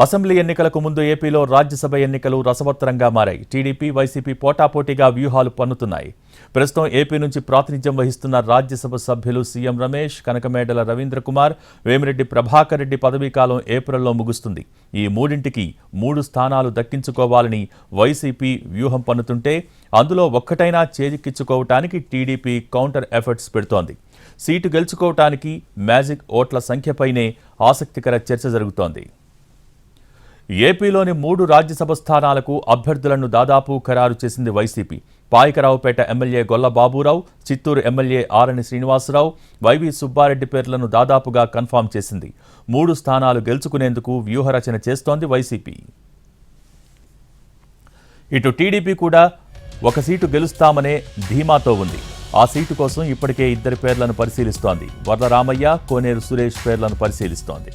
Assembly ఎన్నికలకు ముందు ఏపీలో రాజ్యసభ ఎన్నికలు రసవత్తరంగా మారాయి. టీడీపీ వైసీపీ పోటాపోటీగా వ్యూహాలు పన్నుతున్నాయి. ప్రస్తుతం ఏపీ నుంచి ప్రాతినిధ్యం వహిస్తున్న రాజ్యసభ సభ్యులు సీఎం రమేష్ కనకమేడల రవీంద్ర కుమార్ వేమిరెడ్డి ప్రభాకర్ రెడ్డి పదవీకాలం ఏప్రిల్లో ముగుస్తుంది. ఈ మూడింటికి మూడు స్థానాలు దక్కించుకోవాలని వైసీపీ వ్యూహం పన్నుతుంటే అందులో ఒక్కటైనా చేజిక్కించుకోవటానికి టీడీపీ కౌంటర్ ఎఫర్ట్స్ పెడుతోంది. సీటు గెలుచుకోవటానికి మ్యాజిక్ ఓట్ల సంఖ్యపైనే ఆసక్తికర చర్చ జరుగుతోంది. ఏపీలోని మూడు రాజ్యసభ స్థానాలకు అభ్యర్థులను దాదాపు ఖరారు చేసింది YCP. Payakaraopeta MLA Golla Baburao Chittoor MLA Arani Srinivasarao Y Subbareddy Subbareddy దాదాపుగా కన్ఫామ్ చేసింది. మూడు స్థానాలు గెలుచుకునేందుకు వ్యూహరచన చేస్తోంది వైసీపీ. ఇటు టీడీపీ కూడా ఒక సీటు గెలుస్తామనే ధీమాతో ఉంది. ఆ సీటు కోసం ఇప్పటికే ఇద్దరి పేర్లను పరిశీలిస్తోంది. వరదరామయ్య కోనేరు సురేష్ పేర్లను పరిశీలిస్తోంది.